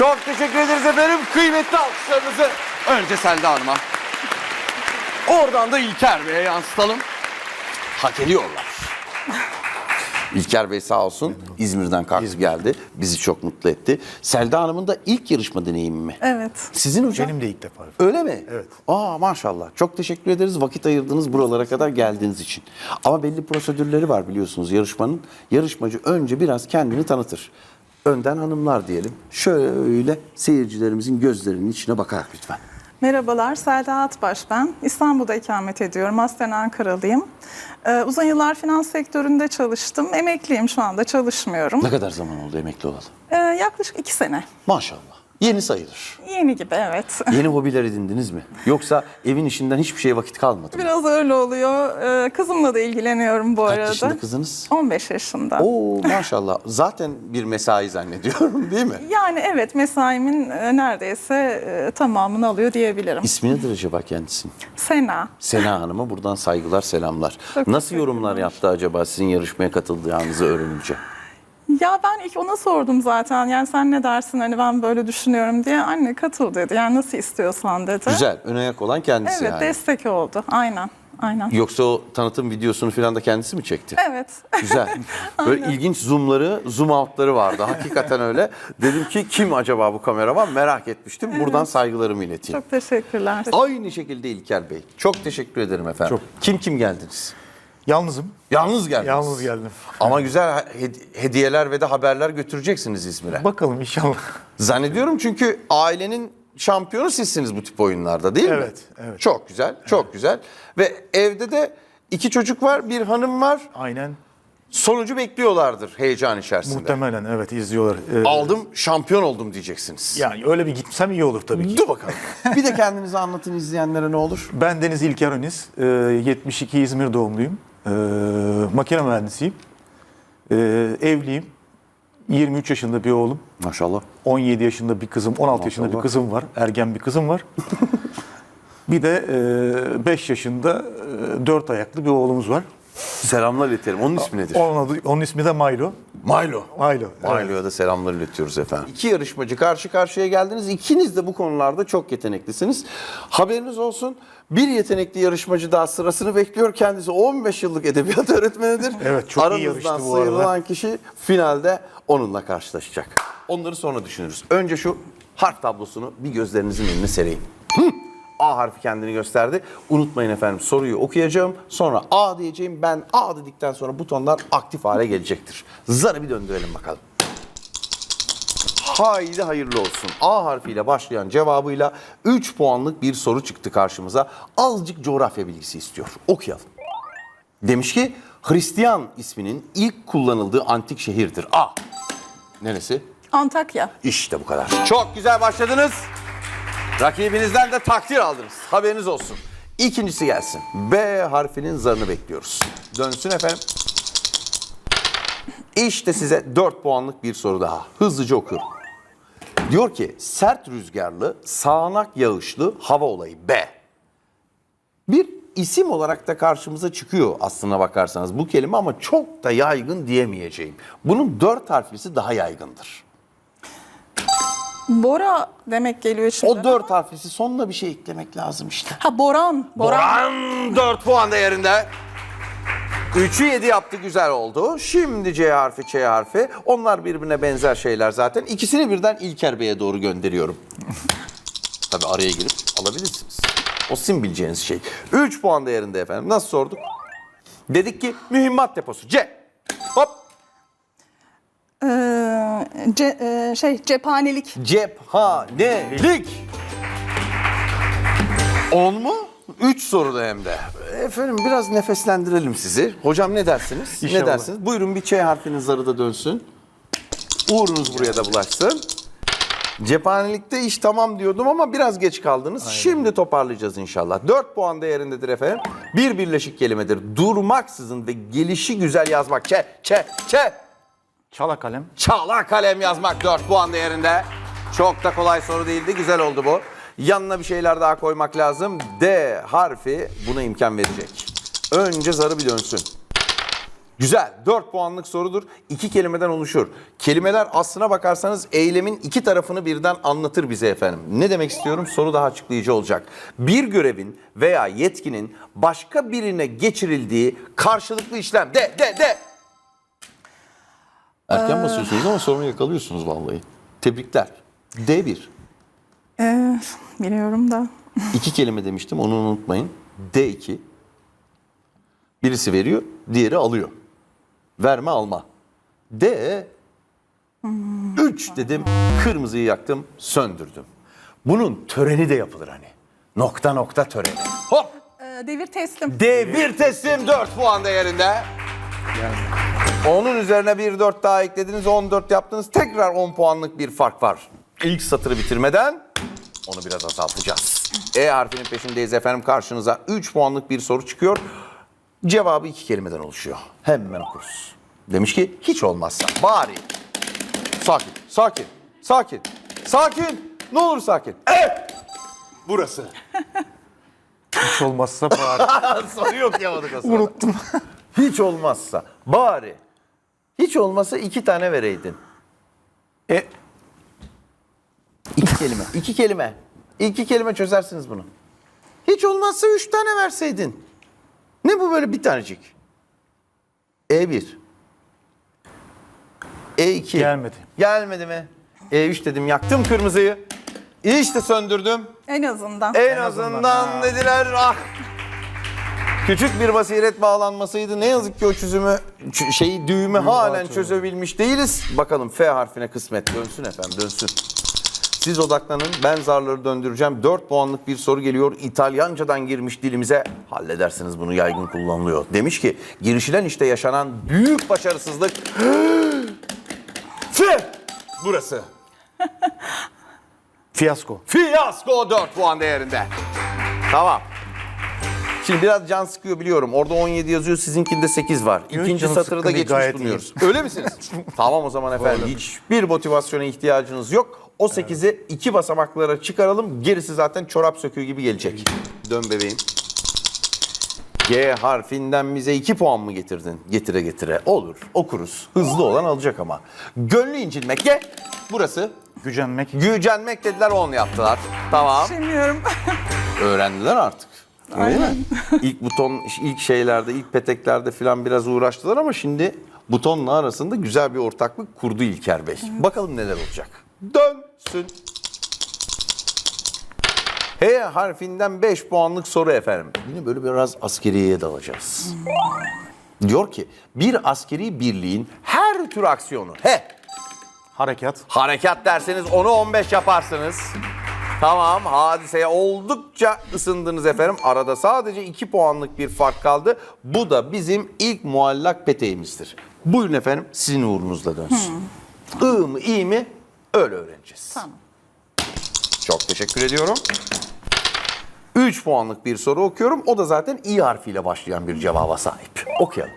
Çok teşekkür ederiz efendim. Kıymetli alkışlarınızı önce Selda Hanım'a. Oradan da İlker Bey'e yansıtalım. Hak ediyorlar. İlker Bey sağ olsun İzmir'den kalktı geldi. Bizi çok mutlu etti. Selda Hanım'ın da ilk yarışma deneyimi mi? Evet. Sizin hocam? Benim de ilk defa. Öyle mi? Evet. Aa maşallah. Çok teşekkür ederiz. Vakit ayırdınız buralara kadar geldiğiniz için. Ama belli prosedürleri var biliyorsunuz yarışmanın. Yarışmacı önce biraz kendini tanıtır. Önden hanımlar diyelim. Şöyle seyircilerimizin gözlerinin içine bakarak lütfen. Merhabalar, Selda Atbaş ben. İstanbul'da ikamet ediyorum. Aslen Ankaralıyım. Ee, uzun yıllar finans sektöründe çalıştım. Emekliyim şu anda, çalışmıyorum. Ne kadar zaman oldu emekli olalı? Ee, yaklaşık iki sene. Maşallah. Yeni sayılır. Yeni gibi, evet. Yeni hobiler edindiniz mi? Yoksa evin işinden hiçbir şeye vakit kalmadı mı? Biraz öyle oluyor. Ee, kızımla da ilgileniyorum bu Kaç arada. yaşında kızınız? 15 yaşında. Oo maşallah. Zaten bir mesai zannediyorum değil mi? Yani evet, mesaimin e, neredeyse e, tamamını alıyor diyebilirim. İsmi nedir acaba kendisinin? Sena. Sena Hanım'a buradan saygılar, selamlar. Çok Nasıl yorumlar yaptı acaba sizin yarışmaya katıldığınızı öğrenince? Ya ben ilk ona sordum zaten. Yani sen ne dersin hani ben böyle düşünüyorum diye. Anne katıl dedi. Yani nasıl istiyorsan dedi. Güzel, ön ayak olan kendisi Evet yani. destek oldu. Aynen. Aynen. Yoksa o tanıtım videosunu falan da kendisi mi çekti? Evet. Güzel. Böyle ilginç zoomları, zoom outları vardı. Hakikaten öyle. Dedim ki kim acaba bu kameraman merak etmiştim. Buradan saygılarımı ileteyim. Çok teşekkürler. Aynı şekilde İlker Bey. Çok teşekkür ederim efendim. Çok. Kim kim geldiniz? Yalnızım. Yalnız geldiniz. Yalnız geldim. Ama güzel hed- hediyeler ve de haberler götüreceksiniz İzmir'e. Bakalım inşallah. Zannediyorum çünkü ailenin şampiyonu sizsiniz bu tip oyunlarda değil mi? Evet, evet. Çok güzel, çok güzel. Ve evde de iki çocuk var, bir hanım var. Aynen. Sonucu bekliyorlardır heyecan içerisinde. Muhtemelen evet izliyorlar. Ee, Aldım, şampiyon oldum diyeceksiniz. Yani öyle bir gitsem iyi olur tabii ki. Dur bakalım. bir de kendinizi anlatın izleyenlere ne olur? Ben Deniz İlker Öniz. Ee, 72 İzmir doğumluyum. Ee, makine mühendisiyim. Ee, evliyim. 23 yaşında bir oğlum. Maşallah. 17 yaşında bir kızım, 16 yaşında bir Maşallah. kızım var. Ergen bir kızım var. bir de 5 yaşında 4 ayaklı bir oğlumuz var. Selamlar iletelim. Onun ismi nedir? Onun, adı, onun ismi de Milo. Milo. Milo. evet. Milo'ya da selamlar iletiyoruz efendim. İki yarışmacı karşı karşıya geldiniz. İkiniz de bu konularda çok yeteneklisiniz. Haberiniz olsun. Bir yetenekli yarışmacı daha sırasını bekliyor. Kendisi 15 yıllık edebiyat öğretmenidir. Evet, çok iyi Aranızdan yarıştı bu arada. sıyrılan kişi finalde onunla karşılaşacak. Onları sonra düşünürüz. Önce şu harf tablosunu bir gözlerinizin önüne sereyim. Hı! A harfi kendini gösterdi. Unutmayın efendim soruyu okuyacağım. Sonra A diyeceğim. Ben A dedikten sonra butonlar aktif hale gelecektir. Zarı bir döndürelim bakalım. Haydi hayırlı olsun. A harfiyle başlayan cevabıyla 3 puanlık bir soru çıktı karşımıza. Azıcık coğrafya bilgisi istiyor. Okuyalım. Demiş ki Hristiyan isminin ilk kullanıldığı antik şehirdir. A. Neresi? Antakya. İşte bu kadar. Çok güzel başladınız. Rakibinizden de takdir aldınız. Haberiniz olsun. İkincisi gelsin. B harfinin zarını bekliyoruz. Dönsün efendim. İşte size 4 puanlık bir soru daha. Hızlıca okuyorum. Diyor ki sert rüzgarlı, sağanak yağışlı hava olayı B. Bir isim olarak da karşımıza çıkıyor aslına bakarsanız bu kelime ama çok da yaygın diyemeyeceğim. Bunun dört harflisi daha yaygındır. Bora demek geliyor içimden. O dört harflisi sonuna bir şey eklemek lazım işte. Ha Boran. Boran. Boran 4 puan değerinde. 3'ü 7 yaptı güzel oldu. Şimdi C harfi, Ç harfi. Onlar birbirine benzer şeyler zaten. İkisini birden İlker Bey'e doğru gönderiyorum. Tabii araya girip alabilirsiniz. O sizin bileceğiniz şey. 3 puan değerinde efendim. Nasıl sorduk? Dedik ki mühimmat deposu. C. Hop. Ee, ce- e, şey cephanelik. Cephanelik. 10 mu? 3 soruda hem de. Efendim biraz nefeslendirelim sizi. Hocam ne dersiniz? Ne İnşallah. dersiniz? Buyurun bir Ç harfinin zarı da dönsün. Uğrunuz buraya da bulaşsın. Cephanelikte iş tamam diyordum ama biraz geç kaldınız. Şimdi toparlayacağız inşallah. 4 puan değerindedir efendim. Bir birleşik kelimedir. Durmaksızın ve gelişi güzel yazmak. Ç, Ç, Ç. Çala kalem. Çağla kalem yazmak 4 puan değerinde. Çok da kolay soru değildi. Güzel oldu bu. Yanına bir şeyler daha koymak lazım. D harfi buna imkan verecek. Önce zarı bir dönsün. Güzel. 4 puanlık sorudur. İki kelimeden oluşur. Kelimeler aslına bakarsanız eylemin iki tarafını birden anlatır bize efendim. Ne demek istiyorum? Soru daha açıklayıcı olacak. Bir görevin veya yetkinin başka birine geçirildiği karşılıklı işlem. De, de, de. Erken basıyorsunuz ama sorunu yakalıyorsunuz vallahi. Tebrikler. D1. Ee, biliyorum da. İki kelime demiştim onu unutmayın. D2. Birisi veriyor, diğeri alıyor. Verme alma. D 3 dedim, kırmızıyı yaktım, söndürdüm. Bunun töreni de yapılır hani. Nokta nokta töreni. Hop! Ee, devir teslim. D1 teslim 4 puan değerinde. Onun üzerine bir 4 daha eklediniz 14 yaptınız. Tekrar 10 puanlık bir fark var. İlk satırı bitirmeden onu biraz azaltacağız. E harfinin peşindeyiz efendim karşınıza 3 puanlık bir soru çıkıyor. Cevabı iki kelimeden oluşuyor. Hemen okuruz. Demiş ki hiç olmazsa bari. Sakin, sakin, sakin, sakin. Ne olur sakin. Evet. Burası. Hiç olmazsa bari. Soru yok yamadık sırada. Unuttum. Hiç olmazsa bari. Hiç olmasa iki tane vereydin. E, İki kelime. iki kelime. İki kelime çözersiniz bunu. Hiç olmazsa üç tane verseydin. Ne bu böyle bir tanecik? E1. E2. Gelmedi. Gelmedi mi? E3 dedim yaktım kırmızıyı. İşte söndürdüm. En azından. En, azından. azından dediler ah. Küçük bir basiret bağlanmasıydı. Ne yazık ki o çözümü şeyi düğümü halen çözebilmiş değiliz. Bakalım F harfine kısmet dönsün efendim dönsün. Siz odaklanın. Ben zarları döndüreceğim. 4 puanlık bir soru geliyor. İtalyancadan girmiş dilimize. Halledersiniz bunu yaygın kullanılıyor. Demiş ki girişilen işte yaşanan büyük başarısızlık. F. Burası. fiyasko. Fiyasko 4 puan değerinde. Tamam. Şimdi biraz can sıkıyor biliyorum. Orada 17 yazıyor, sizinkinde 8 var. İkinci canım satırı da sıkkın değil, geçmiş gayet bulunuyoruz. Öyle misiniz? tamam o zaman efendim. Hiçbir motivasyona ihtiyacınız yok. O 8'i iki basamaklara çıkaralım. Gerisi zaten çorap söküğü gibi gelecek. Dön bebeğim. G harfinden bize 2 puan mı getirdin? Getire getire. Olur. Okuruz. Hızlı olan alacak ama. Gönlü incinmek. G. Burası. Gücenmek. Gücenmek dediler 10 yaptılar. Tamam. Bilmiyorum. Öğrendiler artık. Öyle mi? İlk buton, ilk şeylerde, ilk peteklerde falan biraz uğraştılar ama şimdi butonla arasında güzel bir ortaklık kurdu İlker Bey. Bakalım neler olacak. Dönsün. H harfinden 5 puanlık soru efendim. Yine böyle biraz askeriyeye dalacağız. Diyor ki bir askeri birliğin her tür aksiyonu H Harekat. Harekat derseniz onu 15 yaparsınız. Tamam hadiseye oldukça ısındınız efendim. Arada sadece 2 puanlık bir fark kaldı. Bu da bizim ilk muallak peteğimizdir. Buyurun efendim sizin uğrunuzla dönsün. I mı iyi mi öyle öğreneceğiz. Tamam. Çok teşekkür ediyorum. 3 puanlık bir soru okuyorum. O da zaten İ harfiyle başlayan bir cevaba sahip. Okuyalım.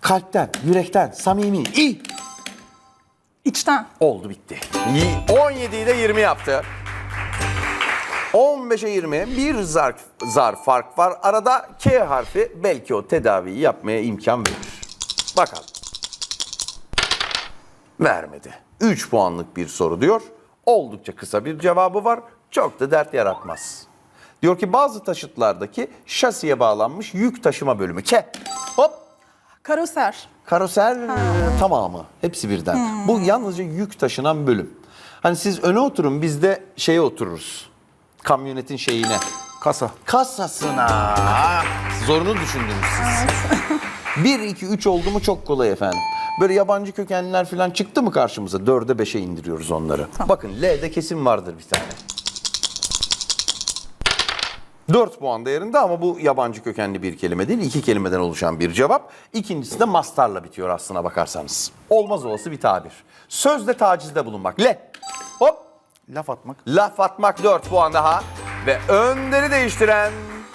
Kalpten, yürekten, samimi, İ. İçten. Oldu bitti. Y- 17'yi de 20 yaptı. 15'e 20 bir zarf, zarf fark var. Arada K harfi belki o tedaviyi yapmaya imkan verir. Bakalım. Vermedi. 3 puanlık bir soru diyor. Oldukça kısa bir cevabı var. Çok da dert yaratmaz. Diyor ki bazı taşıtlardaki şasiye bağlanmış yük taşıma bölümü. K. Hop Karoser. Karoser e, tamamı. Hepsi birden. Bu yalnızca yük taşınan bölüm. Hani siz öne oturun biz de şeye otururuz. Kamyonetin şeyine. Kasa. Kasasına. Zorunu düşündünüz siz. 1, 2, 3 oldu mu çok kolay efendim. Böyle yabancı kökenliler falan çıktı mı karşımıza? 4'e 5'e indiriyoruz onları. Bakın L'de kesin vardır bir tane. 4 puan değerinde ama bu yabancı kökenli bir kelime değil. iki kelimeden oluşan bir cevap. İkincisi de mastarla bitiyor aslına bakarsanız. Olmaz olası bir tabir. Sözde tacizde bulunmak. Le. Hop. Laf atmak. Laf atmak 4 puan daha. Ve önderi değiştiren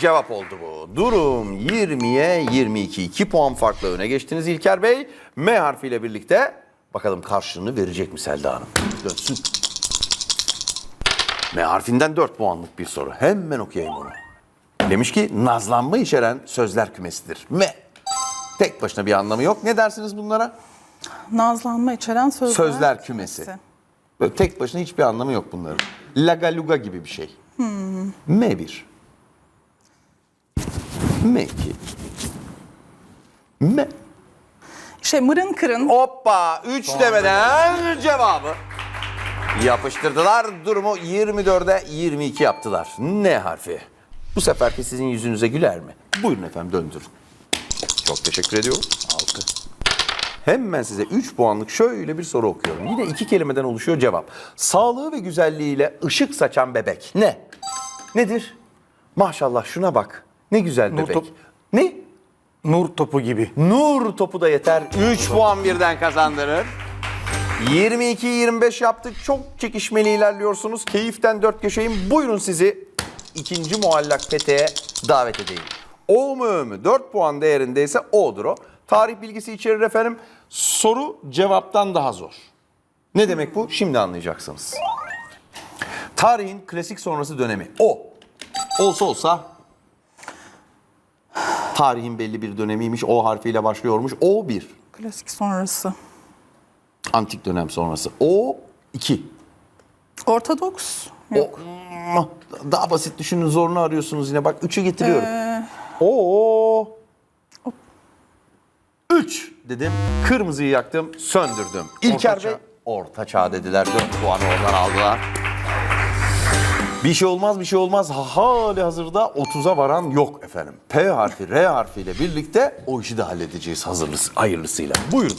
cevap oldu bu. Durum 20'ye 22. 2 puan farklı öne geçtiniz İlker Bey. M harfiyle birlikte bakalım karşılığını verecek mi Selda Hanım? Dönsün. M harfinden 4 puanlık bir soru. Hemen okuyayım onu. Demiş ki nazlanma içeren sözler kümesidir. M. Tek başına bir anlamı yok. Ne dersiniz bunlara? Nazlanma içeren sözler. Sözler kümesi. Böyle tek başına hiçbir anlamı yok bunların. Laga luga gibi bir şey. M1. M2. M. Şey mırın kırın. Hoppa 3 demeden cevabı yapıştırdılar. Durumu 24'e 22 yaptılar. N harfi. Bu seferki sizin yüzünüze güler mi? Buyurun efendim döndürün. Çok teşekkür ediyorum. 6. Hemen size 3 puanlık şöyle bir soru okuyorum. Yine iki kelimeden oluşuyor cevap. Sağlığı ve güzelliğiyle ışık saçan bebek. Ne? Nedir? Maşallah şuna bak. Ne güzel bebek. top- Ne? Nur topu gibi. Nur topu da yeter. 3 puan birden kazandırır. 22-25 yaptık. Çok çekişmeli ilerliyorsunuz. Keyiften dört köşeyim. Buyurun sizi ikinci muallak peteğe davet edeyim. O mu Ö mü? 4 puan değerindeyse O'dur o. Tarih bilgisi içerir efendim. Soru cevaptan daha zor. Ne demek bu? Şimdi anlayacaksınız. Tarihin klasik sonrası dönemi. O. Olsa olsa tarihin belli bir dönemiymiş. O harfiyle başlıyormuş. O bir. Klasik sonrası. Antik dönem sonrası. O iki. Ortodoks. O daha basit düşünün zorunu arıyorsunuz yine. Bak üçü getiriyorum. O üç dedim. Kırmızıyı yaktım, söndürdüm. İlker Orta Bey çağ. orta çağ dediler. 4 puanı oradan aldılar. Bir şey olmaz bir şey olmaz. Hali hazırda 30'a varan yok efendim. P harfi R harfiyle birlikte o işi de halledeceğiz hazırlısı, hayırlısıyla. Buyurun.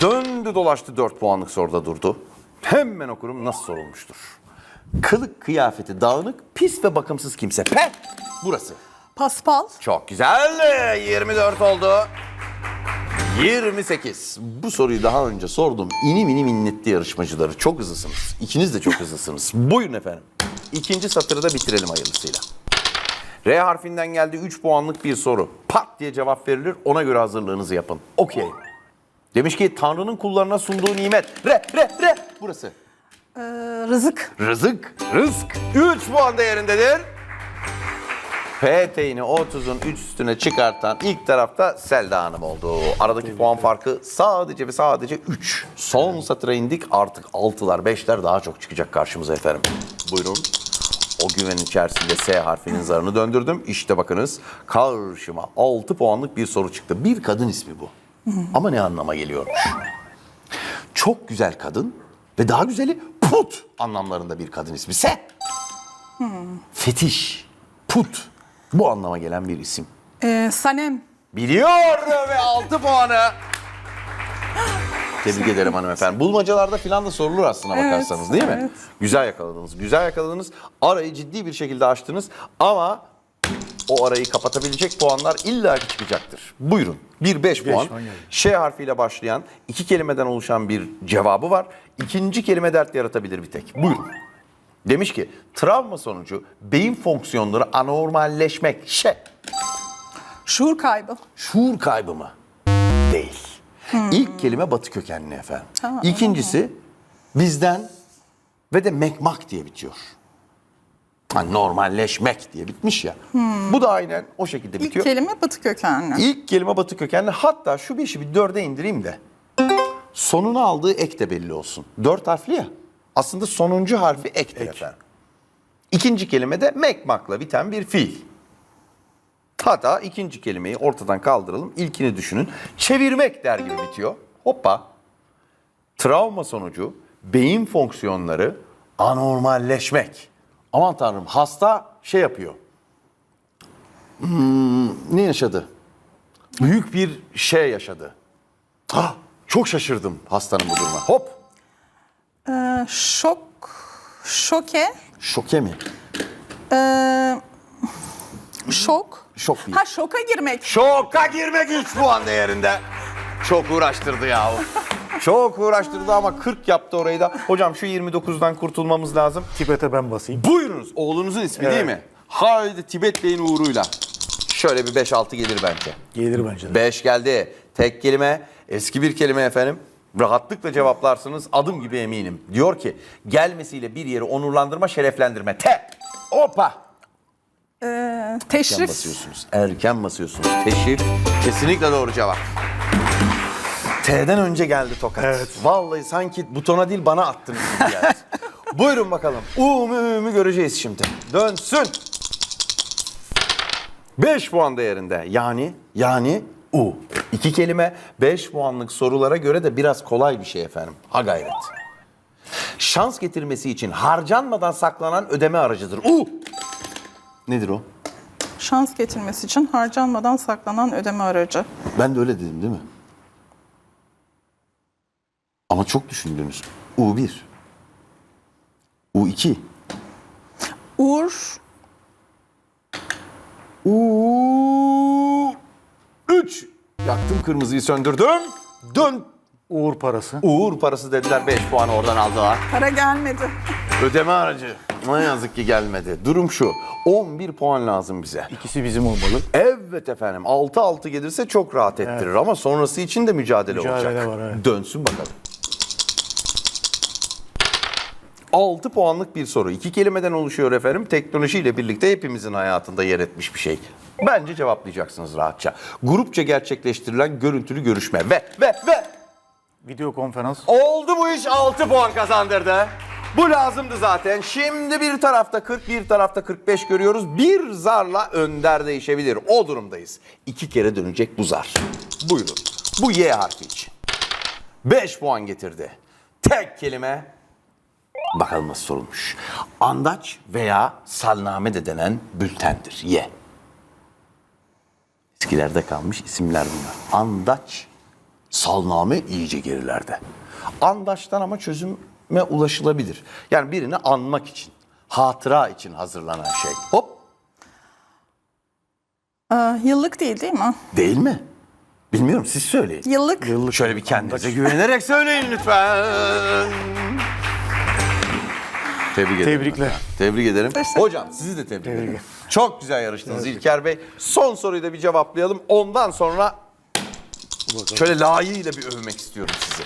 Döndü dolaştı 4 puanlık soruda durdu. Hemen okurum nasıl sorulmuştur. Kılık kıyafeti dağınık, pis ve bakımsız kimse. P. Burası. Paspal. Çok güzel. 24 oldu. 28. Bu soruyu daha önce sordum. İnim inim inletti yarışmacıları. Çok hızlısınız. İkiniz de çok hızlısınız. Buyurun efendim. İkinci satırı da bitirelim hayırlısıyla. R harfinden geldi 3 puanlık bir soru. Pat diye cevap verilir. Ona göre hazırlığınızı yapın. Okey. Demiş ki Tanrı'nın kullarına sunduğu nimet. Re, re, re. Burası. Ee, rızık. Rızık, rızk 3 puan değerindedir. PT'ini 30'un 3 üstüne çıkartan ilk tarafta Selda Hanım oldu. Aradaki puan farkı sadece ve sadece 3. Son satıra indik artık 6'lar 5'ler daha çok çıkacak karşımıza efendim. Buyurun. O güven içerisinde S harfinin zarını döndürdüm. İşte bakınız karşıma 6 puanlık bir soru çıktı. Bir kadın ismi bu. Ama ne anlama geliyormuş? çok güzel kadın ve daha güzeli put anlamlarında bir kadın ismi. Se. Fetiş, put bu anlama gelen bir isim. Ee, Sanem. Biliyor ve 6 puanı. Tebrik ederim hanımefendi. Bulmacalarda filan da sorulur aslına Evet, bakarsanız değil mi? evet. Güzel yakaladınız, güzel yakaladınız. Arayı ciddi bir şekilde açtınız ama o arayı kapatabilecek puanlar illaki çıkacaktır. Buyurun. Bir 5 puan. Ş harfiyle başlayan iki kelimeden oluşan bir cevabı var. İkinci kelime dert yaratabilir bir tek. Buyurun. Demiş ki travma sonucu beyin fonksiyonları anormalleşmek. Ş. Şuur kaybı. Şuur kaybı mı? Değil. İlk kelime batı kökenli efendim. Ha, İkincisi bizden ve de mekmak diye bitiyor. Hani normalleşmek diye bitmiş ya. Bu da aynen o şekilde İlk bitiyor. kelime batı kökenli. İlk kelime batı kökenli. Hatta şu beşi bir dörde indireyim de. Sonuna aldığı ek de belli olsun. Dört harfli ya. Aslında sonuncu harfi ektir efendim. İkinci kelime de mekmakla biten bir fiil. Hatta ikinci kelimeyi ortadan kaldıralım. İlkini düşünün. Çevirmek der gibi bitiyor. Hoppa. Travma sonucu beyin fonksiyonları anormalleşmek. Aman tanrım hasta şey yapıyor. Hmm, ne yaşadı? Büyük bir şey yaşadı. Ah, çok şaşırdım hastanın bu duruma. Hop. Ee, şok. Şoke. Şoke mi? Ee, şok. Şok değil. Ha şoka girmek. Şoka girmek 3 puan değerinde. Çok uğraştırdı ya. Çok uğraştırdı ama 40 yaptı orayı da. Hocam şu 29'dan kurtulmamız lazım. Tibet'e ben basayım. Buyurunuz. Oğlunuzun ismi değil mi? Haydi Tibet Bey'in uğruyla. Şöyle bir 5-6 gelir bence. Gelir bence de. 5 geldi. Tek kelime, eski bir kelime efendim. Rahatlıkla cevaplarsınız. Adım gibi eminim. Diyor ki gelmesiyle bir yeri onurlandırma, şereflendirme. Te. Opa. Ee, Erken teşrif. basıyorsunuz. Erken basıyorsunuz. Teşrif kesinlikle doğru cevap. T'den önce geldi tokat. Evet. Vallahi sanki butona değil bana attınız gibi geldi. Buyurun bakalım. U mu Ü mü göreceğiz şimdi. Dönsün. 5 puan değerinde. Yani yani U. İki kelime 5 puanlık sorulara göre de biraz kolay bir şey efendim. Ha gayret. Şans getirmesi için harcanmadan saklanan ödeme aracıdır. U. Nedir o? Şans getirmesi için harcanmadan saklanan ödeme aracı. Ben de öyle dedim değil mi? Ama çok düşündünüz. U1. U2. Uğur, U3. Yaktım kırmızıyı söndürdüm. Dön. Uğur parası. Uğur parası dediler 5 puan oradan aldılar. para gelmedi. Ödeme aracı. Ne yazık ki gelmedi. Durum şu. 11 puan lazım bize. İkisi bizim olmalı. Evet efendim. 6-6 gelirse çok rahat ettirir ama sonrası için de mücadele, Mücadele olacak. var, evet. Dönsün bakalım. 6 puanlık bir soru. İki kelimeden oluşuyor efendim. Teknolojiyle birlikte hepimizin hayatında yer etmiş bir şey. Bence cevaplayacaksınız rahatça. Grupça gerçekleştirilen görüntülü görüşme ve ve ve Video konferans. oldu bu iş 6 puan kazandırdı. Bu lazımdı zaten. Şimdi bir tarafta 40, bir tarafta 45 görüyoruz. Bir zarla önder değişebilir. O durumdayız. İki kere dönecek bu zar. Buyurun. Bu Y harfi için. 5 puan getirdi. Tek kelime. Bakalım nasıl sorulmuş. Andaç veya salname de denen bültendir. Y. Eskilerde kalmış isimler bunlar. Andaç, salname iyice gerilerde. Andaçtan ama çözüme ulaşılabilir. Yani birini anmak için, hatıra için hazırlanan şey. Hop, Ee, yıllık değil değil mi? değil mi? Bilmiyorum siz söyleyin. Yıllık. Şöyle bir kendinize güvenerek söyleyin lütfen. Tebrik ederim. Tebrikler. Tebrik ederim. Hocam sizi de tebrik ederim. ederim. Çok güzel yarıştınız İlker Bey. Son soruyu da bir cevaplayalım. Ondan sonra şöyle layığıyla bir övmek istiyorum sizi.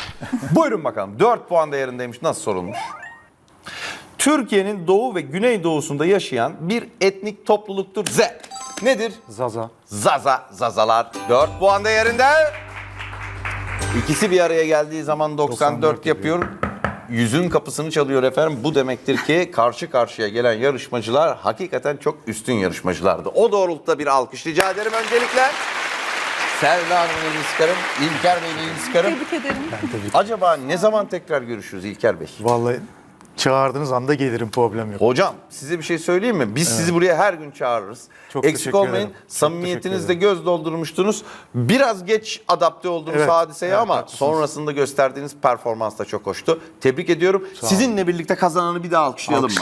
Buyurun bakalım. 4 puan değerindeymiş. Nasıl sorulmuş? Türkiye'nin doğu ve güneydoğusunda yaşayan bir etnik topluluktur. Z. Nedir? Zaza. Zaza, Zazalar 4 puan değerinde. İkisi bir araya geldiği zaman 94, 94 yapıyor. Yüzün kapısını çalıyor efendim. Bu demektir ki karşı karşıya gelen yarışmacılar hakikaten çok üstün yarışmacılardı. O doğrultuda bir alkış rica ederim öncelikle. Selva Hanım'ın elini sıkarım. İlker Bey'in elini sıkarım. Tebrik ederim. Acaba ne zaman tekrar görüşürüz İlker Bey? Vallahi çağırdığınız anda gelirim problem yok. Hocam size bir şey söyleyeyim mi? Biz sizi buraya her gün çağırırız. Çok Eksik teşekkür olmayın. ederim. Çok Samimiyetinizle göz doldurmuştunuz. Biraz geç adapte oldunuz Evet, hadiseye evet, ama haklısınız. sonrasında gösterdiğiniz performans da çok hoştu. Tebrik ediyorum. Sizinle birlikte kazananı bir daha alkışlayalım mı?